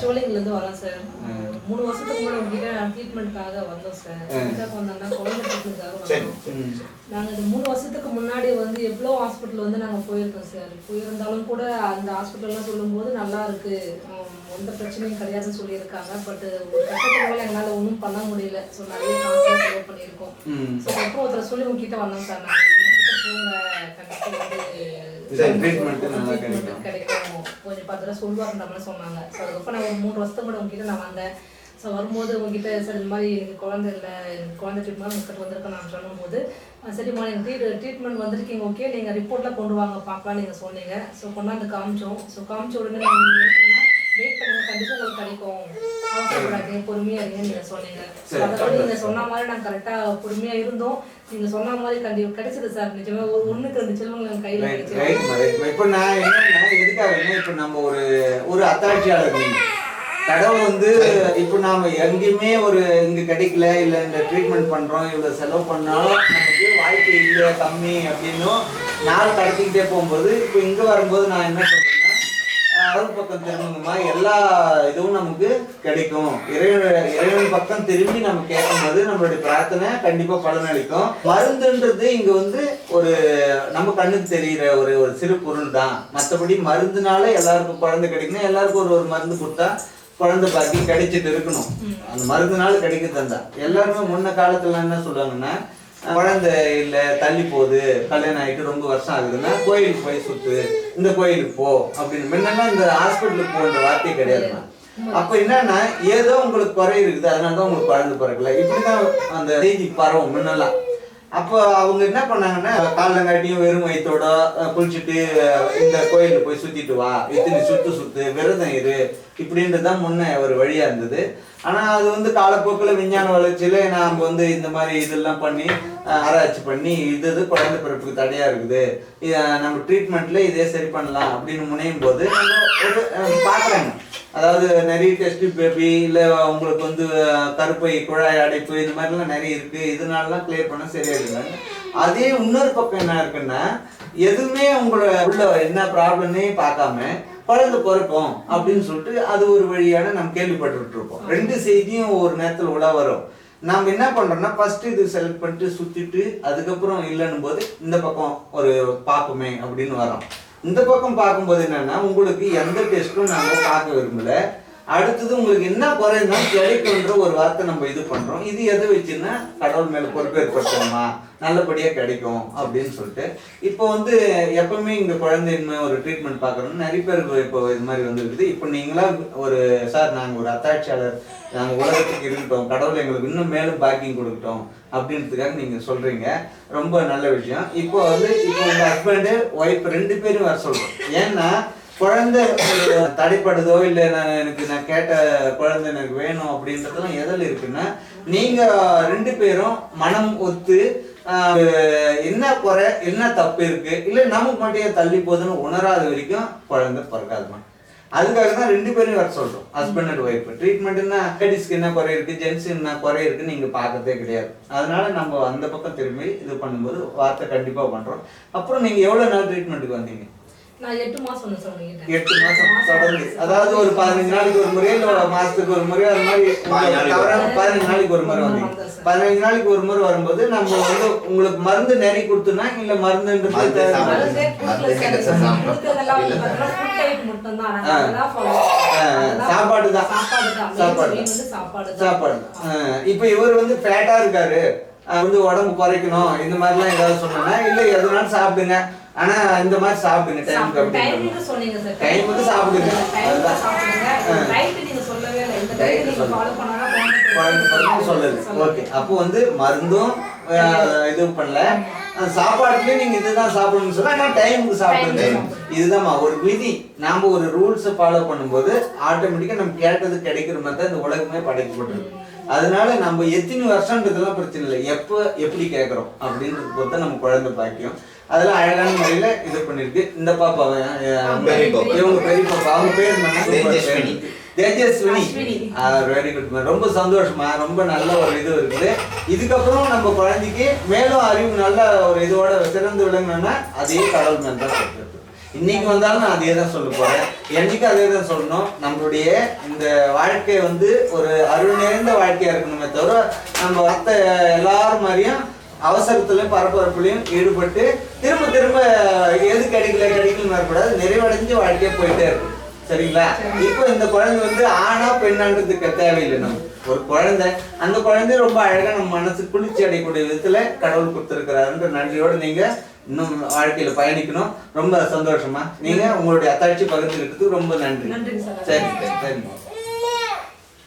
சோழிங்கல இருந்து வரோம் சார். மூணு வருஷத்துக்கு முன்னாடி உங்ககிட்ட ட்ரீட்மெண்ட்காக வந்தோம் சார். எதுக்காக வந்தோம்னா குழந்தை ட்ரீட்மெண்ட்காக சரி வந்தோம் ம். நாங்க இந்த மூணு வருஷத்துக்கு முன்னாடி வந்து எவ்வளோ ஹாஸ்பிட்டல் வந்து நாங்க போயிருக்கோம் சார். போயிருந்தாலும் கூட அந்த ஹாஸ்பிட்டல்லாம் சொல்லும்போது நல்லா இருக்கு. எந்த பிரச்சனையும் கிடையாதுன்னு சொல்லியிருக்காங்க. பட் ஒரு கட்டத்துக்கு மேல எங்களால ஒன்றும் பண்ண முடியல. ஸோ நிறைய காசு செலவு பண்ணியிருக்கோம். ஸோ அப்புறம் ஒருத்தர் சொல்லி உங்ககிட்ட வந்தோம் சார் நாங்கள் போங்க கண்டிப்பாக வந்து சரி, treatment நல்லா treatment கிடைக்கும். கொஞ்சம் பத்து ரூபா சொல்லுவாருன்ற மாதிரி சொன்னாங்க. ஸோ அதுக்கப்புறம் நான் ஒரு மூணு வருஷத்துக்கு கூட உங்ககிட்ட நான் வந்தேன். ஸோ வரும்போது உங்ககிட்ட சார் இந்த மாதிரி எனக்கு குழந்தை இல்லை. எனக்கு குழந்தை ட்ரீட்மெண்ட் உங்ககிட்ட வந்திருக்கேன் நான் சொல்லும்போது "ஆ, சரிம்மா நீங்கள் ட்ரீட் ட்ரீட்மெண்ட் வந்திருக்கீங்க ஓகே நீங்கள் ரிப்போர்ட்லாம் கொண்டு வாங்க பார்க்கலாம் நீங்கள் சொன்னீங்க. ஸோ கொண்டாந்து காமிச்சோம். ஸோ காமிச்ச உடனே வெயிட் பண்ணுங்க கண்டிப்பாக உங்களுக்கு கிடைக்கும். அவசரப்படாதீங்க பொறுமையாக இருங்க நீங்கள் சொன்னீங்க. அதோட நீங்கள் சொன்ன மாதிரி நாங்கள் கரெக்டாக பொறுமையாக இருந்தோம். நீங்கள் சொன்ன மாதிரி கண்டிப்பாக கிடைச்சது சார் நிஜமாக ஒரு ஒன்றுக்கு ரெண்டு செல்வங்கள் எங்கள் கையில் ரைட் இப்போ நான் என்னன்னா எதுக்காகன்னா இப்போ நம்ம ஒரு ஒரு அத்தாட்சியாளர் கடவுள் வந்து இப்போ நாம எங்கேயுமே ஒரு இங்க கிடைக்கல இல்ல இந்த ட்ரீட்மெண்ட் பண்றோம் இவ்வளவு செலவு பண்ணாலும் நமக்கு வாய்ப்பு இல்லை கம்மி அப்படின்னும் நாள் கடத்திக்கிட்டே போகும்போது இப்போ இங்க வரும்போது நான் என்ன சொல்றேன்னா அருள் பக்கம் திரும்புங்கம்மா எல்லா இதுவும் நமக்கு கிடைக்கும். இறைவன் இறைவன் பக்கம் திரும்பி நம்ம கேட்கும்போது நம்மளுடைய பிரார்த்தனை கண்டிப்பா பலனளிக்கும் மருந்துன்றது இங்க வந்து ஒரு நம்ம கண்ணுக்கு தெரியிற ஒரு ஒரு சிறு பொருள் தான் மற்றபடி மருந்துனால எல்லாருக்கும் குழந்தை கிடைக்கணும் எல்லாருக்கும் ஒரு ஒரு மருந்து கொடுத்தா குழந்தை பாக்கி கிடைச்சிட்டு இருக்கணும். அந்த மருந்துனால கிடைக்கிறது தான் எல்லாருமே முன்ன காலத்துல என்ன சொல்லுவாங்கன்னா குழந்தை இல்ல தள்ளி போகுது கல்யாணம் ஆயிட்டு ரொம்ப வருஷம் ஆகுதுன்னா கோயிலுக்கு போய் சுத்து இந்த கோயிலுக்கு போ அப்படின்னு. முன்னெல்லாம் இந்த ஹாஸ்பிட்டலுக்கு போன்ற வார்த்தை கிடையாதுண்ணா அப்ப என்னன்னா ஏதோ உங்களுக்கு குறை இருக்குது அதனால தான் உங்களுக்கு குழந்தை பிறக்கல. இப்படிதான் அந்த செய்தி பரவும் முன்னெல்லாம். அப்போ அவங்க என்ன பண்ணாங்கன்னா காலங்காட்டியும் வெறும் வயிற்றோட குளிச்சுட்டு இந்த கோயிலுக்கு போய் சுற்றிட்டு வா. இத்தனை சுத்து சுத்து விரதம் இரு. இப்படின்றது தான் முன்ன ஒரு வழியாக இருந்தது. ஆனால் அது வந்து காலப்போக்கில் விஞ்ஞான வளர்ச்சியில நாம் வந்து இந்த மாதிரி இதெல்லாம் பண்ணி ஆராய்ச்சி பண்ணி இது இது குழந்தை பிறப்புக்கு தடையாக இருக்குது. நம்ம ட்ரீட்மெண்ட்டில் இதே சரி பண்ணலாம் அப்படின்னு முனையும் போது நம்ம ஒரு பார்க்குறாங்க அதாவது நிறைய டெஸ்ட் பேபி இல்லை உங்களுக்கு வந்து கருப்பை குழாய் அடைப்பு இந்த மாதிரிலாம் நிறைய இருக்கு. இதனாலலாம் கிளியர் பண்ண சரியா இருக்குங்க அதே இன்னொரு பக்கம் என்ன இருக்குன்னா எதுவுமே உங்களோட உள்ள என்ன ப்ராப்ளம்னே பார்க்காம குழந்தை பிறக்கும் அப்படின்னு சொல்லிட்டு அது ஒரு வழியான நம்ம கேள்விப்பட்டுட்டு இருப்போம் ரெண்டு செய்தியும் ஒரு நேரத்தில் உலா வரும். நாம் என்ன பண்ணுறோம்னா ஃபஸ்ட்டு இது செலக்ட் பண்ணிட்டு சுற்றிட்டு அதுக்கப்புறம் இல்லைன்னும் போது இந்த பக்கம் ஒரு பார்ப்போமே அப்படின்னு வரோம். இந்த பக்கம் பார்க்கும்போது என்னன்னா உங்களுக்கு எந்த டெஸ்ட்டும் நாங்கள் பார்க்க விரும்பல. அடுத்தது உங்களுக்கு என்ன குறைந்தா கிடைக்கும்ன்ற ஒரு வார்த்தை நம்ம இது பண்றோம். இது எதை வச்சுன்னா கடவுள் மேல பொறுப்பேற்படுத்தணுமா நல்லபடியா கிடைக்கும் அப்படின்னு சொல்லிட்டு. இப்போ வந்து எப்பவுமே இங்க குழந்தையின்மை ஒரு ட்ரீட்மெண்ட் பார்க்கறோம்னு நிறைய பேருக்கு இப்போ இது மாதிரி வந்துருக்குது. இப்போ நீங்களா ஒரு சார் நாங்க ஒரு அத்தாட்சியாளர் நாங்க உலகத்துக்கு இருக்கட்டும் கடவுள் எங்களுக்கு இன்னும் மேலும் பாக்கிங் கொடுக்கட்டும் அப்படின்றதுக்காக நீங்க சொல்றீங்க. ரொம்ப நல்ல விஷயம். இப்போ வந்து இப்போ உங்க ஹஸ்பண்டு ஒய்ஃப் ரெண்டு பேரும் வர சொல்றோம். ஏன்னா குழந்தை தடைப்படுதோ இல்லை நான் எனக்கு நான் கேட்ட குழந்தை எனக்கு வேணும் அப்படின்றதெல்லாம் எதில் இருக்குன்னா நீங்க ரெண்டு பேரும் மனம் ஒத்து என்ன குறை என்ன தப்பு இருக்கு இல்லை நமக்கு மட்டும் ஏன் தள்ளி போகுதுன்னு உணராத வரைக்கும் குழந்தை பிறக்காதுமா அதுக்காக தான் ரெண்டு பேரும் வர சொல்றோம். ஹஸ்பண்ட் அண்ட் ஒய்ஃப் ட்ரீட்மெண்ட்னா லேடிஸ்க்கு என்ன குறை இருக்கு ஜென்ஸ் என்ன குறை இருக்குன்னு நீங்க பார்க்கறதே கிடையாது. அதனால நம்ம அந்த பக்கம் திரும்பி இது பண்ணும்போது வார்த்தை கண்டிப்பா பண்றோம். அப்புறம் நீங்க எவ்வளவு நாள் ட்ரீட்மெண்ட்டுக்கு வந்தீங்க? எட்டு மாசம் தொடர்ந்து. அதாவது ஒரு பதினஞ்சு நாளைக்கு ஒரு முறையோ இல்ல ஒரு மாசத்துக்கு ஒரு முறையோ அது மாதிரி தவறாம பதினஞ்சு நாளைக்கு ஒரு முறை வந்தீங்க. பதினஞ்சு நாளைக்கு ஒரு முறை வரும்போது நம்ம வந்து உங்களுக்கு மருந்து நிறைய கொடுத்தோம்னா இல்ல மருந்துன்றது மருந்து தேவை. சாப்பிடு. தான். சாப்பாடு சாப்பாடு தான். வந்து சாப்பாடு தான். சாப்பாடு. ஆஹ் இப்ப இவர் வந்து ஃபேட்டா இருக்காரு. வந்து உடம்பு குறைக்கணும் இந்த மாதிரிலாம் ஏதாவது சொன்னா இல்ல எதுனாலும் சாப்பிடுங்க ஆனா இந்த மாதிரி சாப்பிடுங்க டைமுக்கு சொன்னீங்க. டைமுக்கு சாப்பிடுங்க. timing க்கு அதுதான். சாப்பிடுங்க. diet நீங்க சொல்லவே இல்லை. இந்த diet Diet நீங்க சொல்லு. follow பண்ணாதான் குழந்தை பிறக்கும் சொல்லுது ஓகே அப்போ வந்து மருந்தும் இது பண்ணல சாப்பாட்டுலயும் நீங்க இதுதான் சாப்பிடணும்னு சொன்னா டைமுக்கு க்கு இதுதான்மா ஒரு விதி. நாம ஒரு ரூல்ஸ் ஃபாலோ பண்ணும்போது ஆட்டோமேட்டிக்கா நம்ம கேட்டது கிடைக்கிற மாதிரி தான் இந்த உலகமே படைக்கப்பட்டிருக்கு அதனால நம்ம எத்தனை வருஷம்ன்றதெல்லாம் பிரச்சனை இல்லை. எப்போ எப்படி கேட்குறோம் அப்படின்றது பொறுத்த நம்ம குழந்தை பாக்கியம். அதெல்லாம் அழகான முறையில இது பண்ணிருக்கு இந்த பாப்பா. இவங்க பெரிய பாப்பா. அவங்க பேர் என்ன? தேஜஸ்வினி. வெரி குட் ரொம்ப சந்தோஷமா ரொம்ப நல்ல ஒரு இது இருக்குது. இதுக்கப்புறம் நம்ம குழந்தைக்கு மேலும் அறிவு நல்ல ஒரு இதோட சிறந்து விளங்கணும்னா அதே கடவுள் மேல் தான் இன்னைக்கு வந்தாலும் நான் அதே தான் சொல்ல போறேன். என்னைக்கு அதே தான் சொல்லணும். நம்மளுடைய இந்த வாழ்க்கை வந்து ஒரு அருள் நிறைந்த வாழ்க்கையா இருக்கணுமே தவிர நம்ம மற்ற எல்லாரும் மாதிரியும் அவசரத்துலயும் பரபரப்புலையும் ஈடுபட்டு திரும்ப திரும்ப எது கிடைக்கல கிடைக்கலன்னு வரக்கூடாது. நிறைவடைஞ்ச வாழ்க்கையா போயிட்டே இருக்கும். சரிங்களா? இப்போ இந்த குழந்தை வந்து ஆணா பெண்ணான்றதுக்கு தேவையில்லை நம்ம. ஒரு குழந்தை அந்த குழந்தை ரொம்ப அழகா நம்ம மனசு குளிர்ச்சி அடையக்கூடிய விதத்துல கடவுள் கொடுத்துருக்கிறாருன்ற நன்றியோட நீங்க இன்னும் வாழ்க்கையில பயணிக்கணும். ரொம்ப சந்தோஷமா. நீங்க உங்களுடைய அத்தாட்சி பகிர்ந்துக்கிட்டதுக்கு ரொம்ப நன்றி. சரி. சரிங்க.